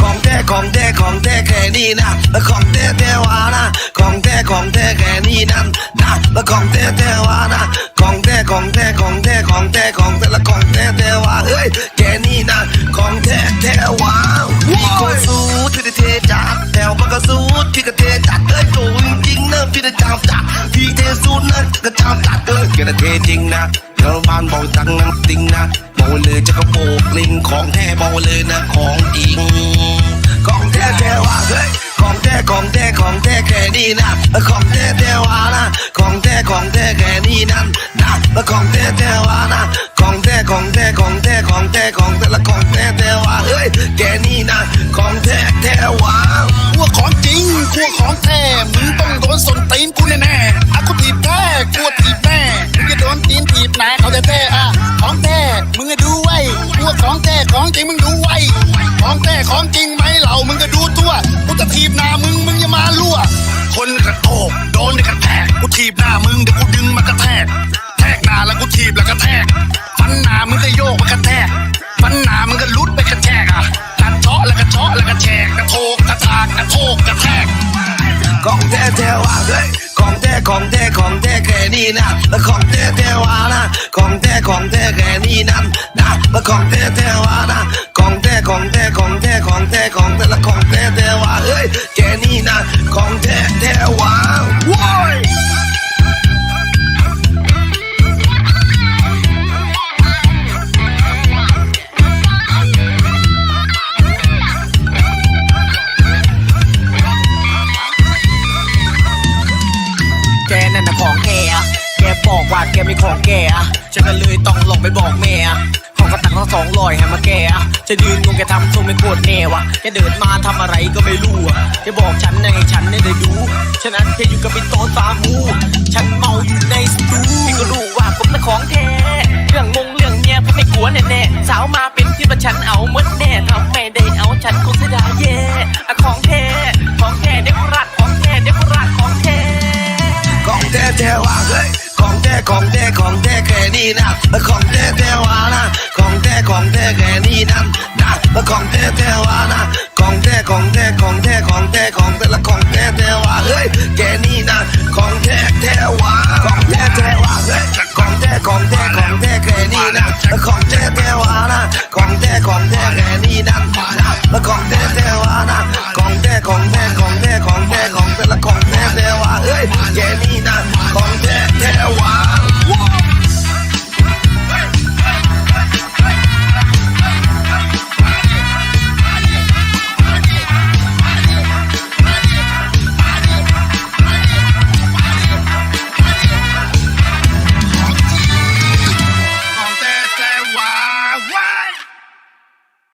ของแท้ของแท้ของแท้แค่นี้นะของแท้แท้วานะของแท้ของแท้แค่นี้นั่นนะแล้วของแท้แท้วานะของแท้ของแท้ของแท้ของแท้ของแท้ละของแท้แท้วาเฮ้ยแค่นี้นะของแท้แท้วาพี่ก็สู้ที่เทจัดแถวมันก็สู้ที่ก็เทจัดเอ้ยโจจริงๆนะพี่จะจำจัดพี่เทสู้นะก็จำจัดเอ้ยแกจะเทจริงนะ เธอบ้านบอกจังน้ำติงนะบอกเลยจะกระโปกลิงของแท้บอกเลยนะของจริงของแท้แท้ว่าเฮ้ยของแท้ของแท้ของแท้แค่นี้นะของแท้แท้ว่านะของแท้ของแท้แค่นี้นั่นนะของแท้แท้ว่านะของแท้ของแท้ของแท้ของแท้ของแท้ละของแท้แท้ว่าเฮ้ยแค่นี้นะของแท้แท้ว่าพวของจริงพวของแท้มึงต้องโดนสนตีนกูแน่ๆอ ของแท้ของจริงไหมเหล่ามึงก็ดูตัวกูจะถีบหน้ามึงมึงอย่ามาลั่ว คนกระโตกโดนกระแทกกูถีบหน้ามึงเดี๋ยวกูดึงมากระแทกแทกหน้าแล้วกูถีบแล้วกระแทกฟันหน้ามึงก็โยกมากระแทกฟันหน้ามึงก็ลุดไปกระแทกอะกระเจาะแล้วกระเจาะแล้วกระแทกกระโทกกระทากกระโทกกระแทกของแท้แท้ว่าเฮ้ยของแท้ของแท้ของแท้แค่นี้นะแล้วของแท้แท้ว่านะของแท้ของแท้แค่นี้นั่นนะแล้วของแท้แท้ว่านะของแท้ของแท้ของแท้ บอกว่าแกมีของแกอะฉันก็เลยต้องลงไปบอกแม่อะของกระตักทั้งสองลอยให้มาแกอะจะยืนงงแกทำทรงไม่โคตรแน่วะแกเดินมาทำอะไรก็ไม่รู้อะแกบอกฉันในฉันเนี่ยได้ดูฉะนั้นแกอยู่กับไอ้โตนตามูฉันเมาอยู่ในสตูแกก็รู้ว่าผมเป็นของแท้ นะของแท้แท้วานะของแท้ของแท้แค่นี้นั่นนะของแท้แท้วานะของแท้ของแท้ของแท้ของแท้ของแต่ละของแท้แท้วาเฮ้ยแค่นี้นะของแท้แท้วาของแท้แท้วาเฮ้ยของแท้ของแท้ของแท้แค่นี้นะของแท้แท้วานะของแท้ของแท้แค่นี้นั่นนะของแท้แท้วานะของแท้ของแท้ของแท้ของแท้ของแต่ละของแท้แท้วาเฮ้ยแค่นี้